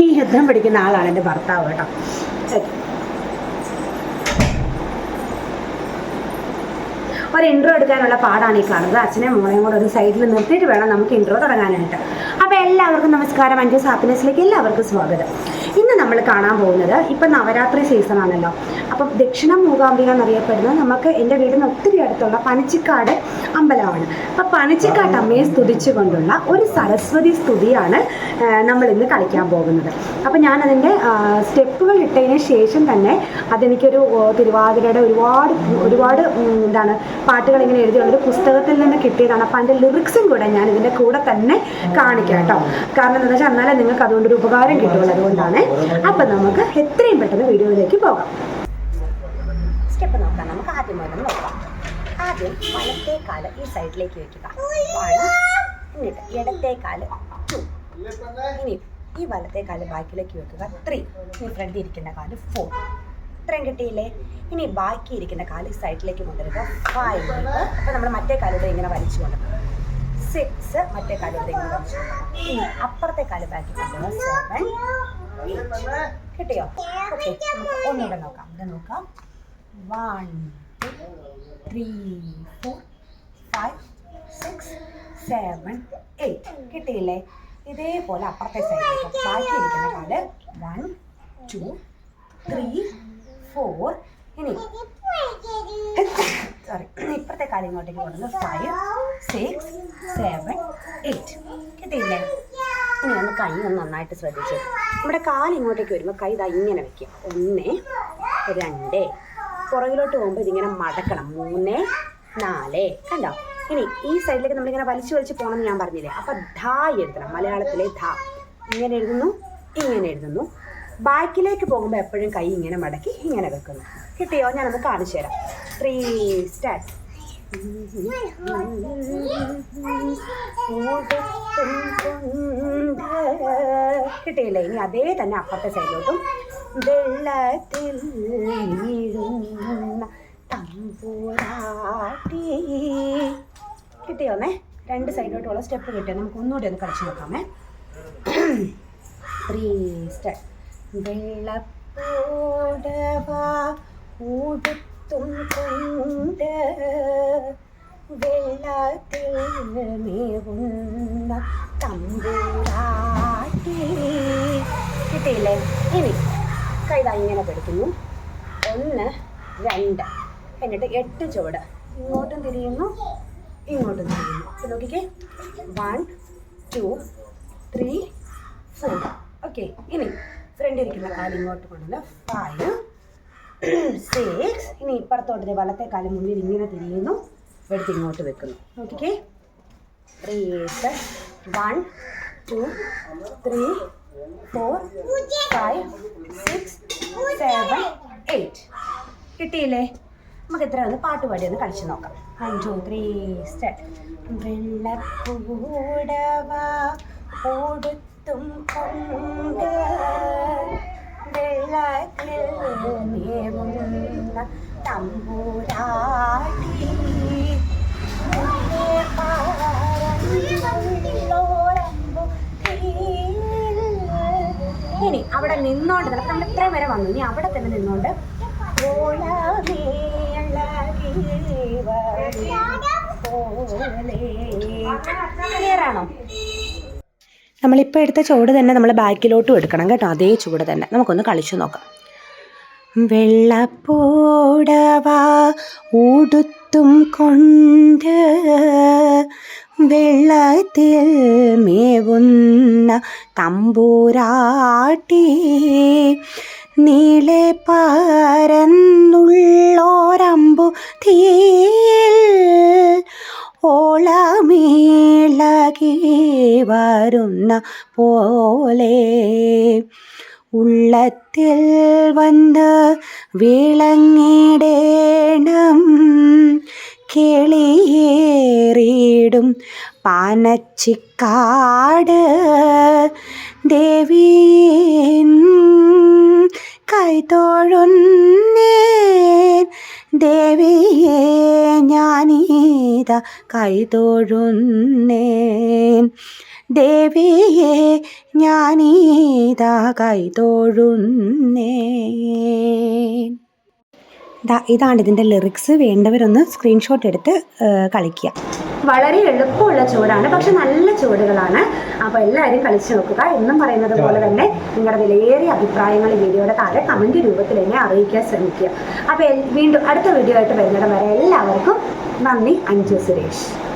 ഈ യുദ്ധം പിടിക്കുന്ന ആളാണ് എന്റെ ഭർത്താവ് കേട്ടോ. ഒരു ഇൻട്രോ എടുക്കാനുള്ള പാടാണ് ഈ കാണുന്നത്. അച്ഛനെ മോളെയും കൂടെ ഒരു സൈഡിൽ നിർത്തിയിട്ട് വേണം നമുക്ക് ഇൻട്രോ തുടങ്ങാനായിട്ട്. എല്ലാവർക്കും നമസ്കാരം. അഞ്ച് ഹാപ്പിനെസ്സിലേക്ക് എല്ലാവർക്കും സ്വാഗതം. ഇന്ന് നമ്മൾ കാണാൻ പോകുന്നത് ഇപ്പൊ നവരാത്രി സീസൺ ആണല്ലോ. അപ്പം ദക്ഷിണ മൂകാംബിക എന്നറിയപ്പെടുന്നത് നമുക്ക് എന്റെ വീടിന് ഒത്തിരി അടുത്തുള്ള പനച്ചിക്കാട് അമ്പലമാണ്. അപ്പം പനച്ചിക്കാട്ട് അമ്മയെ സ്തുതിച്ചുകൊണ്ടുള്ള ഒരു സരസ്വതി സ്തുതിയാണ് നമ്മൾ ഇന്ന് കളിക്കാൻ പോകുന്നത്. അപ്പൊ ഞാൻ അതിന്റെ സ്റ്റെപ്പുകൾ ഇട്ടതിന് ശേഷം തന്നെ അതെനിക്കൊരു തിരുവാതിരയുടെ ഒരുപാട് ഒരുപാട് എന്താണ് പാട്ടുകൾ ഇങ്ങനെ എഴുതിയുള്ളൊരു പുസ്തകത്തിൽ നിന്ന് കിട്ടിയതാണ്. അപ്പം അതിന്റെ ലിറിക്സും കൂടെ ഞാൻ ഇതിന്റെ കൂടെ തന്നെ കാണിക്കാം. കേട്ടോ. കാരണം എന്താ വെച്ചാൽ എന്നാലേ നിങ്ങൾക്ക് അതുകൊണ്ടൊരു ഉപകാരം കിട്ടുള്ളൂ അതുകൊണ്ടാണ്. അപ്പം നമുക്ക് എത്രയും പെട്ടെന്ന് വീഡിയോയിലേക്ക് പോകാം. സ്റ്റെപ്പ് നോക്കാം. നമുക്ക് ആദ്യം മുതൽ നോക്കാം. ആദ്യം വലത്തെ കാൽ ഈ സൈഡിലേക്ക് വെക്കുക. എന്നിട്ട് ഇടത്തെ കാൽ ടു ഇനി ഈ വലത്തെ കാൽ ബാക്കിലേക്ക് വെക്കുക. ത്രീ ഇനി ഫ്രണ്ടിൽ ഇരിക്കുന്ന കാൽ ഫോർ ഇത്രയും കിട്ടിയില്ലേ? ഇനി ബാക്കി ഇരിക്കുന്ന കാൽ സൈഡിലേക്ക് കൊണ്ടുവരിക. ഫൈവ് അപ്പോൾ നമ്മൾ മറ്റേ കാലൂടെ ഇങ്ങനെ വലിച്ചു കൊണ്ടുവരും. സിക്സ് മറ്റേ കൊണ്ടുവരും ഇനി അപ്പുറത്തെ കാൽ ബാക്കി കൊണ്ടുവരിക സെവൻ കിട്ടിയോ? ഓക്കെ ഒന്നുകൂടെ നോക്കാം. ഇത് നോക്കാം. One three four five six seven eight കിട്ടിയില്ലേ? ഇതേപോലെ അപ്പുറത്തെ സൈഡിലേക്ക് ബാക്കി ഇരിക്കുന്ന കാൽ വൺ ടു ത്രീ ഫോർ ഇനി സോറി ഇപ്പുറത്തെ കാലം ഇങ്ങോട്ടേക്ക് കൊണ്ടുവന്ന് ഫൈവ് സിക്സ് സെവൻ എയ്റ്റ് കിട്ടിയില്ലേ? ഇനി ഒന്ന് കൈ ഒന്ന് നന്നായിട്ട് ശ്രദ്ധിച്ചു. നമ്മുടെ കാൽ ഇങ്ങോട്ടേക്ക് വരുമ്പോൾ കൈ ഇതാ ഇങ്ങനെ വെക്കുക ഒന്ന് രണ്ട്. പുറകിലോട്ട് പോകുമ്പോൾ ഇതിങ്ങനെ മടക്കണം. മൂന്ന് നാല്. കണ്ടോ? ഇനി ഈ സൈഡിലേക്ക് നമ്മളിങ്ങനെ വലിച്ചു വലിച്ച് പോകണമെന്ന് ഞാൻ പറഞ്ഞില്ലേ? അപ്പം ധാ എഴുതണം. മലയാളത്തിലെ ധാ. ഇങ്ങനെ എഴുതുന്നു ഇങ്ങനെ എഴുതുന്നു. ബാക്കിലേക്ക് പോകുമ്പോൾ എപ്പോഴും കൈ ഇങ്ങനെ മടക്കി ഇങ്ങനെ വെക്കുന്നു. കിട്ടിയോ? ഞാനൊന്ന് കാണിച്ചു തരാം. ത്രീ സ്റ്റാർട്ട് കിട്ടിയില്ലേ. ഇനി അതേ തന്നെ അപ്പുറത്തെ സൈഡിലോട്ടും വെള്ളത്തിൽ വീഴുന്ന തമ്പൂരാട്ടി. കിട്ടിയോന്നേ രണ്ട് സൈഡിലോട്ടുള്ള സ്റ്റെപ്പ് കിട്ടിയോ? നമുക്ക് ഒന്നുകൂടി ഒന്ന് കളിച്ചു നോക്കാമേ. ത്രീ സ്റ്റെപ്പ് വെള്ളപ്പൂടവ ഊടുത്തും കൊണ്ട് വെള്ളത്തിൽ മേവുന്ന തമ്പുരാട്ടി. കിട്ടിയില്ലേ? ഇനി കൈത ഇങ്ങനെ പിടിക്കുന്നു ഒന്ന് രണ്ട്. എന്നിട്ട് എട്ട് ചുവട്. ഇങ്ങോട്ടും തിരിയുന്നു ഇങ്ങോട്ടും തിരിയുന്നു. അപ്പം നോക്കിക്കേ. One two three four okay ഇനി ഫ്രണ്ടിരിക്കുന്ന കാലിങ്ങോട്ട് കൊണ്ടുവന്ന് ഫൈവ് സിക്സ് ഇനി ഇപ്പുറത്തോട്ട് വലത്തെ കാലം മുന്നിൽ ഇങ്ങനെ തിരിയുന്നു. എടുത്ത് ഇങ്ങോട്ട് വെക്കുന്നു. Okay three one two three four five six seven eight കിട്ടിയില്ലേ? നമുക്ക് എത്ര ഒന്ന് പാട്ട് പാടി ഒന്ന് കളിച്ചു നോക്കാം. അഞ്ചു ത്രീ സ്റ്റാർട്ട് വെള്ളപ്പൂടവ കൊണ്ട് തമ്പൂരാട്ടി. ഇനി അവിടെ നിന്നോണ്ട് തന്നെ നമ്മൾ ഇത്രയും വരെ വന്നു. ഇനി അവിടെ തന്നെ നിന്നോണ്ട് ക്ലിയർ ആണോ? നമ്മളിപ്പോൾ എടുത്ത ചുവട് തന്നെ നമ്മൾ ബാക്കിലോട്ടും എടുക്കണം കേട്ടോ. അതേ ചുവട് തന്നെ. നമുക്കൊന്ന് കളിച്ചു നോക്കാം. വെള്ളപ്പോടവാടുത്തും കൊണ്ട് വെള്ളത്തിൽ മേവുന്ന തമ്പൂരാട്ടി നീളെ പരന്നുള്ളോരമ്പു തീയിൽ ഓളമേളകി വരുന്ന പോലെ ഉള്ളത്തിൽ വന്ന് വിളങ്ങിടേണം. കിളിയേറിയിടും പാനച്ചിക്കാട് ദേവീൻ. കൈത്തോഴുന്നേൻ ദേവിയെ ഞാനീത കൈതോഴുന്നേവിയെ ഞാനീത കൈതൊഴുന്നേ. ഇതാണ് ഇതിന്റെ ലിറിക്സ് വേണ്ടവരൊന്ന് സ്ക്രീൻഷോട്ട് എടുത്ത് കളിക്കുക. വളരെ എളുപ്പമുള്ള ചൂടാണ് പക്ഷെ നല്ല ചൂടുകളാണ് അപ്പോൾ എല്ലാവരും കളിച്ചു നോക്കുക. എന്നും പറയുന്നത് പോലെ തന്നെ നിങ്ങളുടെ വിലയേറിയ അഭിപ്രായങ്ങൾ വീഡിയോയുടെ താഴെ കമന്റ് രൂപത്തിൽ എന്നെ അറിയിക്കാൻ ശ്രമിക്കുക. അപ്പോൾ വീണ്ടും അടുത്ത വീഡിയോ ആയിട്ട് വരുന്നിടം വരെ എല്ലാവർക്കും നന്ദി. അഞ്ജു സുരേഷ്